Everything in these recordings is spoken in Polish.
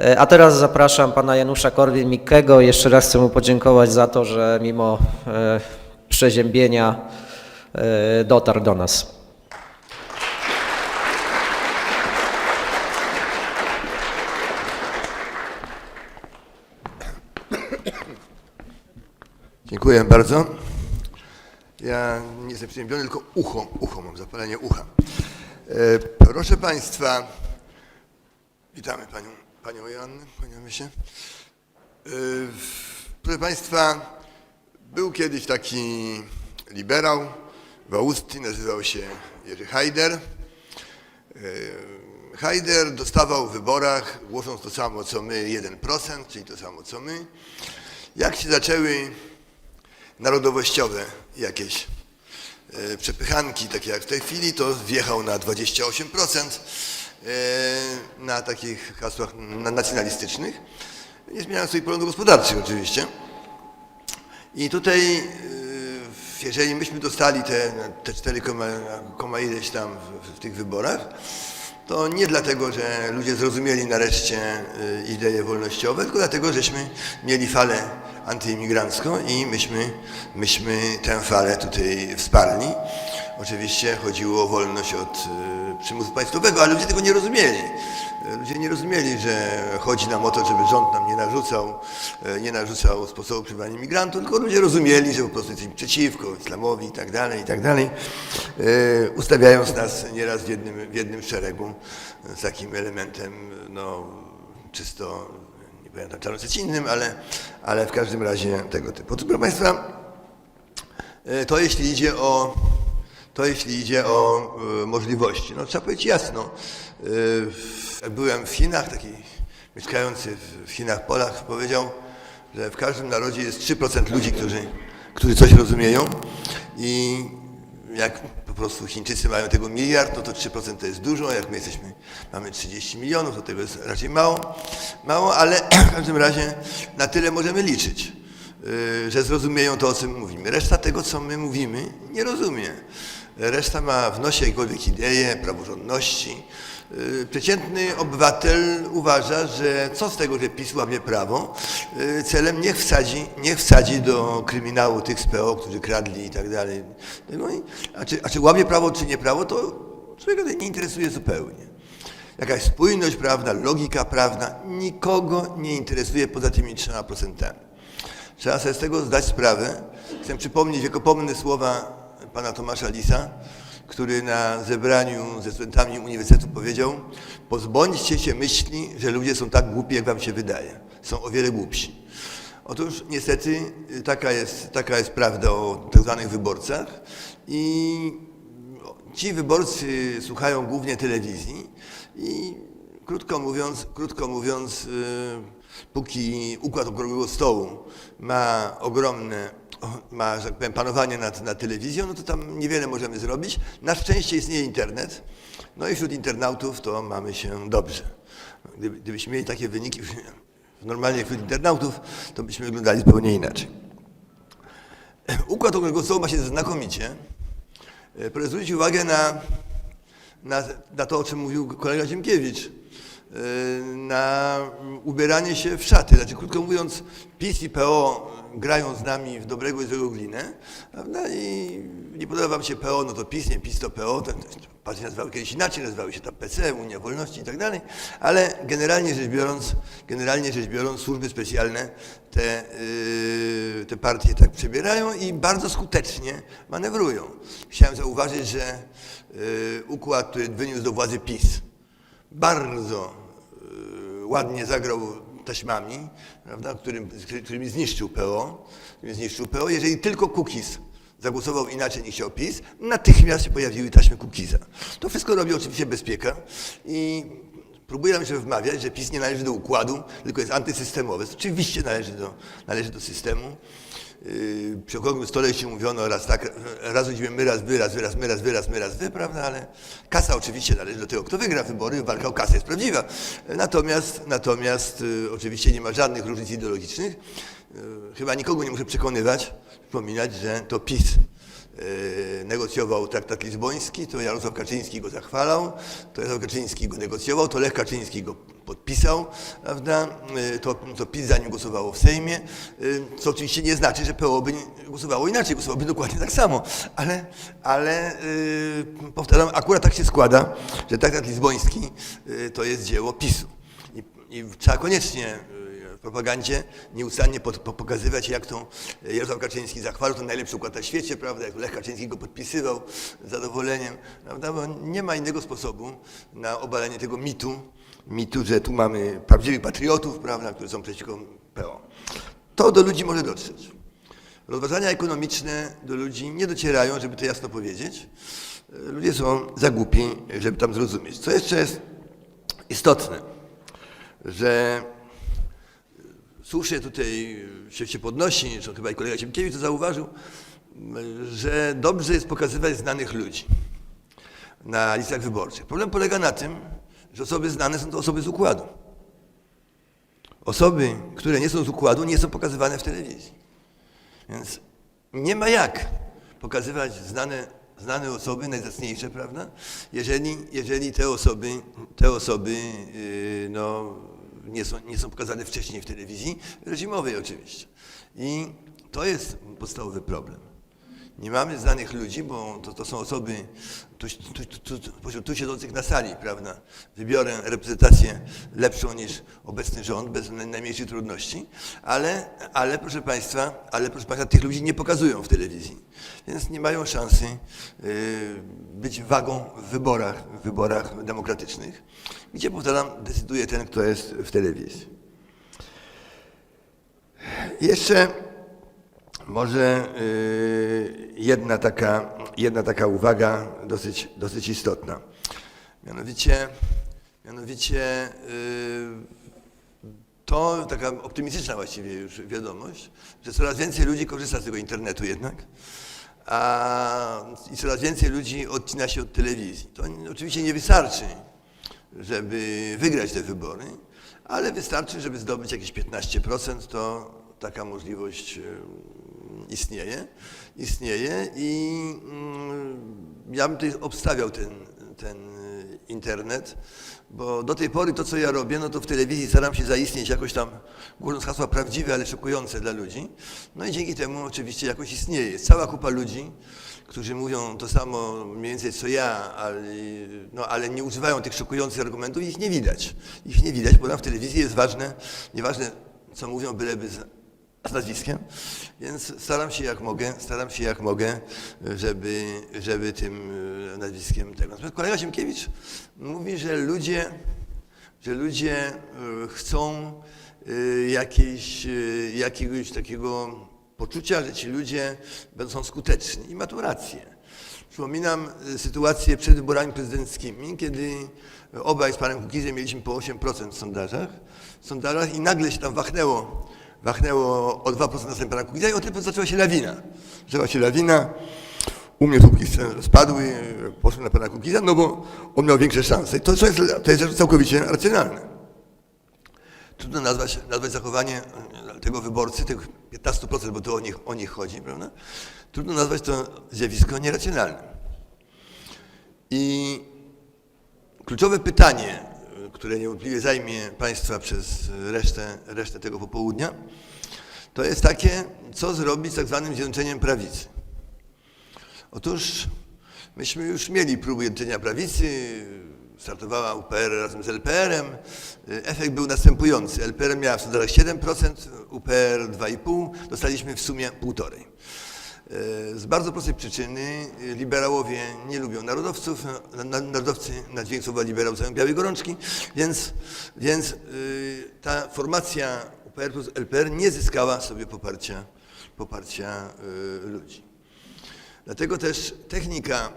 E, A teraz zapraszam pana Janusza Korwin-Mikkego. Jeszcze raz chcę mu podziękować za to, że mimo e, przeziębienia e, dotarł do nas. Dziękuję bardzo. Ja nie jestem przeziębiony, tylko ucho, ucho mam, zapalenie ucha. Proszę Państwa, witamy Panią, Panią Joannę, kłaniamy się. E, proszę Państwa, był kiedyś taki liberał w Austrii, nazywał się Jerzy Haider. E, Haider dostawał w wyborach, głosząc to samo co my, 1%, czyli to samo co my. Jak się zaczęły narodowościowe jakieś e, przepychanki, takie jak w tej chwili, to wjechał na 28% e, na takich hasłach na- nacjonalistycznych, nie zmieniając swoich poglądów gospodarczych oczywiście. I tutaj, e, jeżeli myśmy dostali te, te 4, koma- koma ileś tam w, w tych wyborach, to nie dlatego, że ludzie zrozumieli nareszcie y, idee wolnościowe, tylko dlatego, żeśmy mieli falę antyimigrancką i myśmy, myśmy tę falę tutaj wsparli. Oczywiście chodziło o wolność od y, przymusu państwowego, ale ludzie tego nie rozumieli. Y, Ludzie nie rozumieli, że chodzi nam o to, żeby rząd nam nie narzucał, y, nie narzucał sposobu przyjmowania imigrantów, tylko ludzie rozumieli, że po prostu jesteśmy przeciwko islamowi i tak dalej, i tak dalej, ustawiając nas nieraz w jednym, w jednym szeregu z takim elementem, no, czysto, nie pamiętam czarnocecinnym, ale, ale w każdym razie tego typu. Proszę Państwa, to jeśli idzie o, to jeśli idzie o y, możliwości. No, trzeba powiedzieć jasno. Jak byłem w Chinach, taki mieszkający w- Chinach Polak powiedział, że w każdym narodzie jest 3% ludzi, którzy, którzy coś rozumieją i jak po prostu Chińczycy mają tego miliard, no to 3% to jest dużo, jak my jesteśmy, mamy 30 milionów, to tego jest raczej mało, mało ale w każdym razie na tyle możemy liczyć, y, że zrozumieją to, o czym mówimy. Reszta tego, co my mówimy, nie rozumie. Reszta ma w nosie jakiekolwiek idee, praworządności. Y, Przeciętny obywatel uważa, że co z tego, że PiS łamie prawo, y, celem niech wsadzi, niech wsadzi do kryminału tych z PO, którzy kradli i tak dalej. No i, a, czy, a czy łamie prawo, czy nie prawo, to człowieka nie interesuje zupełnie. Jakaś spójność prawna, logika prawna nikogo nie interesuje poza tymi 3%. Trzeba sobie z tego zdać sprawę. Chcę przypomnieć wiekopomne słowa pana Tomasza Lisa, który na zebraniu ze studentami uniwersytetu powiedział pozbądźcie się myśli, że ludzie są tak głupi, jak wam się wydaje. Są o wiele głupsi. Otóż niestety y, taka jest, taka jest prawda o tak zwanych wyborcach i ci wyborcy słuchają głównie telewizji i krótko mówiąc, krótko mówiąc, y, póki układ okrągłego stołu ma ogromne, ma, że tak powiem, panowanie nad, nad telewizją, no to tam niewiele możemy zrobić. Na szczęście istnieje internet, no i wśród internautów to mamy się dobrze. Gdyby, gdybyśmy mieli takie wyniki normalnie wśród internautów, to byśmy wyglądali zupełnie inaczej. Układ okrągłego stołu ma się znakomicie. E, Proszę zwrócić uwagę na, na, na to, o czym mówił kolega Ziemkiewicz, e, na ubieranie się w szaty. Znaczy, krótko mówiąc, PiS i PO grają z nami w dobrego i złego glinę, prawda? I nie podoba wam się PO, no to PiS, nie PiS to PO. To, partie nazywały kiedyś inaczej, nazywały się tam PC, Unia Wolności i tak dalej, ale generalnie rzecz biorąc, generalnie rzecz biorąc, służby specjalne te, yy, te partie tak przebierają i bardzo skutecznie manewrują. Chciałem zauważyć, że yy, układ, który wyniósł do władzy PiS, bardzo yy, ładnie zagrał taśmami, prawda, którym, którymi zniszczył PO, którymi zniszczył PO, jeżeli tylko Kukiz zagłosował inaczej niż chciał PiS, natychmiast się pojawiły taśmy Kukiza. To wszystko robi oczywiście bezpieka i próbuje nam się wmawiać, że PiS nie należy do układu, tylko jest antysystemowy. Oczywiście należy do, należy do systemu. Yy, Przy okrągłym stole się mówiono raz tak, raz chodzimy my, raz wy, raz wy, raz my, raz wy, raz my, raz wy, prawda, ale kasa oczywiście należy do tego, kto wygra wybory, walka o kasę jest prawdziwa. Natomiast, natomiast yy, oczywiście nie ma żadnych różnic ideologicznych. Yy, Chyba nikogo nie muszę przekonywać, przypominać, że to PiS negocjował traktat lizboński, to Jarosław Kaczyński go zachwalał, to Jarosław Kaczyński go negocjował, to Lech Kaczyński go podpisał, prawda? E, To, to PiS za nim głosowało w Sejmie, e, co oczywiście nie znaczy, że PO by głosowało inaczej, głosowałoby dokładnie tak samo, ale, ale powtarzam, akurat tak się składa, że traktat lizboński to jest dzieło PiSu. I, i trzeba koniecznie y, propagandzie nieustannie po- pokazywać, jak to Jarosław Kaczyński zachwalał, to najlepszy układ na świecie, prawda, jak Lech Kaczyński go podpisywał z zadowoleniem, prawda, bo nie ma innego sposobu na obalenie tego mitu, mitu, że tu mamy prawdziwych patriotów, prawda, którzy są przeciwko PO. To do ludzi może dotrzeć. Rozważania ekonomiczne do ludzi nie docierają, żeby to jasno powiedzieć. Y, Ludzie są za głupi, żeby tam zrozumieć. Co jeszcze jest istotne, że słusznie tutaj się, się podnosi, zresztą chyba i kolega Siemkiewicz to zauważył, że dobrze jest pokazywać znanych ludzi na listach wyborczych. Problem polega na tym, że osoby znane są to osoby z układu. Osoby, które nie są z układu, nie są pokazywane w telewizji. Więc nie ma jak pokazywać znane, znane osoby, najzacniejsze, prawda? Jeżeli, jeżeli te osoby, te osoby yy, no, nie, są, nie są pokazane wcześniej w telewizji, reżimowej oczywiście. I to jest podstawowy problem. Nie mamy znanych ludzi, bo to, to są osoby tu, tu, tu, siedzących na sali, prawda? Wybiorę reprezentację lepszą niż obecny rząd, bez naj- najmniejszych trudności, ale, ale proszę Państwa, ale proszę Państwa, tych ludzi nie pokazują w telewizji, więc nie mają szansy yy, być wagą w wyborach, w wyborach demokratycznych, gdzie, powtarzam, decyduje ten, kto jest w telewizji. Jeszcze może y, jedna taka, jedna taka uwaga dosyć, dosyć istotna. Mianowicie, mianowicie y, to taka optymistyczna właściwie już wiadomość, że coraz więcej ludzi korzysta z tego internetu jednak. A, I coraz więcej ludzi odcina się od telewizji. To oczywiście nie wystarczy, żeby wygrać te wybory, ale wystarczy, żeby zdobyć jakieś 15%, to taka możliwość e, istnieje. Istnieje i mm, ja bym tutaj obstawiał ten, ten e, internet, bo do tej pory to, co ja robię, no to w telewizji staram się zaistnieć jakoś tam, mówiąc hasła prawdziwe, ale szokujące dla ludzi. No i dzięki temu oczywiście jakoś istnieje. Jest cała kupa ludzi, którzy mówią to samo mniej więcej co ja, ale, no, ale nie używają tych szokujących argumentów i ich nie widać. Ich nie widać, bo tam w telewizji jest ważne, nieważne co mówią, byleby z, nazwiskiem, więc staram się jak mogę, staram się jak mogę, żeby, żeby tym e, nazwiskiem tego. Kolega Siemkiewicz mówi, że ludzie, że ludzie e, chcą e, jakiejś, jakiegoś takiego poczucia, że ci ludzie będą skuteczni. I ma tu rację. Przypominam sytuację przed wyborami prezydenckimi, kiedy obaj z panem Kukizem mieliśmy po 8% w sondażach, w sondażach i nagle się tam wachnęło, wachnęło o 2% na pana Kukiza i o tym zaczęła się lawina. Zaczęła się lawina. U mnie słupki spadły, poszły na pana Kukiza, no bo on miał większe szanse. To, to, jest, to jest całkowicie racjonalne. Trudno nazwać, nazwać zachowanie e, tego wyborcy, tych 15%, bo to o nich, o nich chodzi, prawda? Trudno nazwać to zjawisko nieracjonalnym. I kluczowe pytanie, które niewątpliwie zajmie Państwa przez resztę, resztę tego popołudnia, to jest takie, co zrobić z tak zwanym zjednoczeniem prawicy. Otóż myśmy już mieli próby jednoczenia prawicy, startowała UPR razem z LPR-em. Efekt był następujący. LPR miała w sondażach 7%, UPR 2,5%, dostaliśmy w sumie 1,5%. Z bardzo prostej przyczyny liberałowie nie lubią narodowców, na- na- narodowcy na dźwięk słowa liberał mają białe gorączki, więc, więc ta formacja UPR plus LPR nie zyskała sobie poparcia, poparcia ludzi. Dlatego też technika,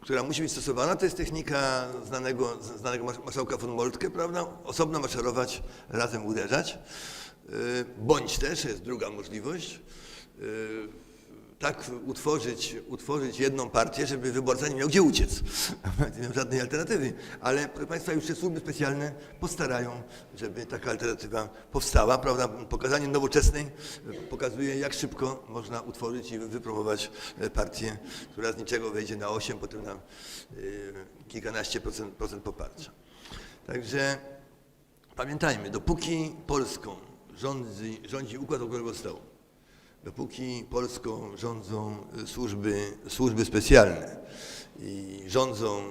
która musi być stosowana, to jest technika znanego, znanego marsz- marszałka von Moltke, prawda? Osobno maszerować, razem uderzać. Bądź też, jest druga możliwość, tak utworzyć, utworzyć jedną partię, żeby wyborca nie miał gdzie uciec. Nie miał żadnej alternatywy. Ale proszę Państwa, już się służby specjalne postarają, żeby taka alternatywa powstała. Prawda? Pokazanie nowoczesnej pokazuje, jak szybko można utworzyć i wypromować e, partię, która z niczego wejdzie na 8, potem na y, kilkanaście procent, procent poparcia. Także pamiętajmy, dopóki Polską rządzi, rządzi układ okrągłego stołu, dopóki Polską rządzą y, służby, służby specjalne i rządzą y,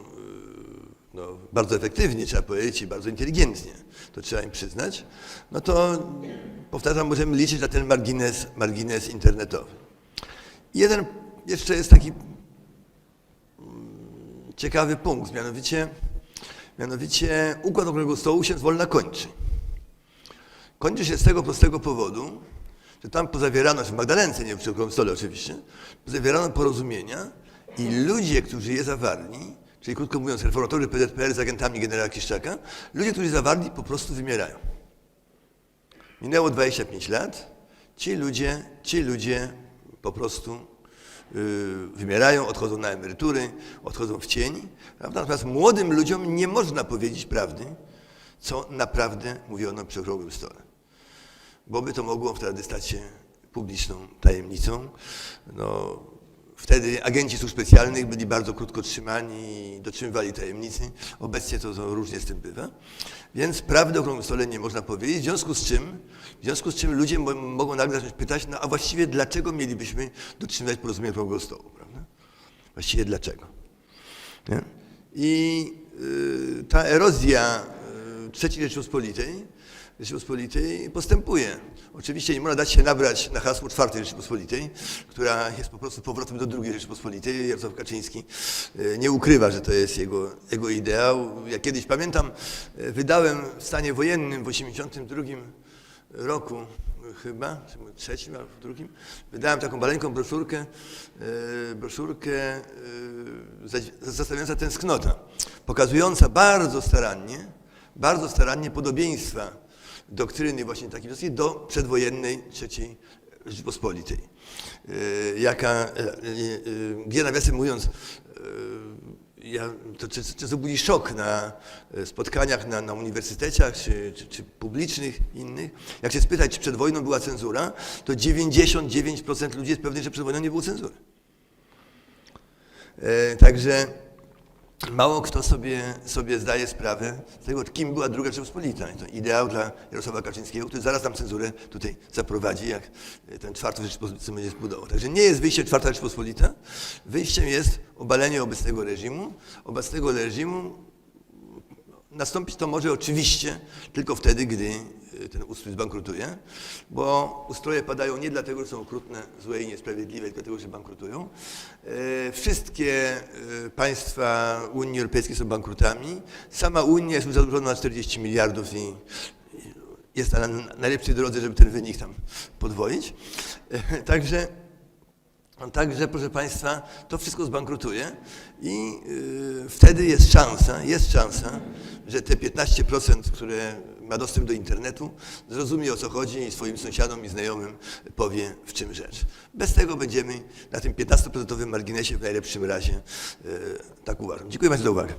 no, bardzo efektywnie, trzeba powiedzieć, i bardzo inteligentnie, to trzeba im przyznać, no to powtarzam, możemy liczyć na ten margines, margines internetowy. Jeden jeszcze jest taki ciekawy punkt, mianowicie, mianowicie układ okrągłego stołu się zwolna kończy. Kończy się z tego prostego powodu, że tam pozawierano, w Magdalence, nie przy okrągłym stole oczywiście, pozawierano porozumienia i ludzie, którzy je zawarli, czyli krótko mówiąc reformatorzy PZPR z agentami generała Kiszczaka, ludzie, którzy zawarli, po prostu wymierają. Minęło 25 lat, ci ludzie, ci ludzie po prostu y, wymierają, odchodzą na emerytury, odchodzą w cień. Prawda? Natomiast młodym ludziom nie można powiedzieć prawdy, co naprawdę mówiono przy okrągłym stole. Bo by to mogło wtedy stać się publiczną tajemnicą. No, wtedy agenci służb specjalnych byli bardzo krótko trzymani i dotrzymywali tajemnicy. Obecnie to, to różnie z tym bywa. Więc prawdy o okrągłym stole nie można powiedzieć, w związku z czym, w związku z czym ludzie mo- mogą nagle zacząć pytać, no a właściwie dlaczego mielibyśmy dotrzymywać porozumienia okrągłego stołu, prawda? Właściwie dlaczego? Nie? I y, ta erozja y, III Rzeczypospolitej, Rzeczypospolitej postępuje. Oczywiście nie można dać się nabrać na hasło czwartej Rzeczypospolitej, która jest po prostu powrotem do drugiej Rzeczypospolitej. Jarosław Kaczyński y, nie ukrywa, że to jest jego, jego ideał. Ja kiedyś pamiętam, y, wydałem w stanie wojennym w 1982 roku chyba, czy może trzecim albo w drugim, wydałem taką maleńką broszurkę, e, broszurkę e, za- zastanawiająca tęsknota, pokazująca bardzo starannie, bardzo starannie podobieństwa doktryny właśnie takiej do przedwojennej III Rzeczypospolitej. E, Jaka, e, e, gdzie nawiasem mówiąc, ja, to często, budzi szok na spotkaniach na, na uniwersytetach czy, czy, czy publicznych innych. Jak się spytać, czy przed wojną była cenzura, to 99% ludzi jest pewnych, że przed wojną nie było cenzury. E, także mało kto sobie, sobie zdaje sprawę z tego, kim była druga Rzeczpospolita. To ideał dla Jarosława Kaczyńskiego, który zaraz tam cenzurę tutaj zaprowadzi, jak e, ten czwarty Rzeczpospolity będzie zbudował. Także nie jest wyjście czwarta Rzeczpospolita. Wyjściem jest obalenie obecnego reżimu. Obecnego reżimu Nastąpić to może oczywiście tylko wtedy, gdy y, ten ustrój zbankrutuje, bo ustroje padają nie dlatego, że są okrutne, złe i niesprawiedliwe, tylko dlatego, że bankrutują. E, Wszystkie y, państwa Unii Europejskiej są bankrutami. Sama Unia jest zadłużona na 40 miliardów i jest na na najlepszej drodze, żeby ten wynik tam podwoić. E, Także Także, proszę Państwa, to wszystko zbankrutuje i y, wtedy jest szansa, jest szansa, że te 15%, które ma dostęp do internetu, zrozumie o co chodzi i swoim sąsiadom i znajomym powie w czym rzecz. Bez tego będziemy na tym 15% marginesie w najlepszym razie, y, tak uważam. Dziękuję bardzo za uwagę.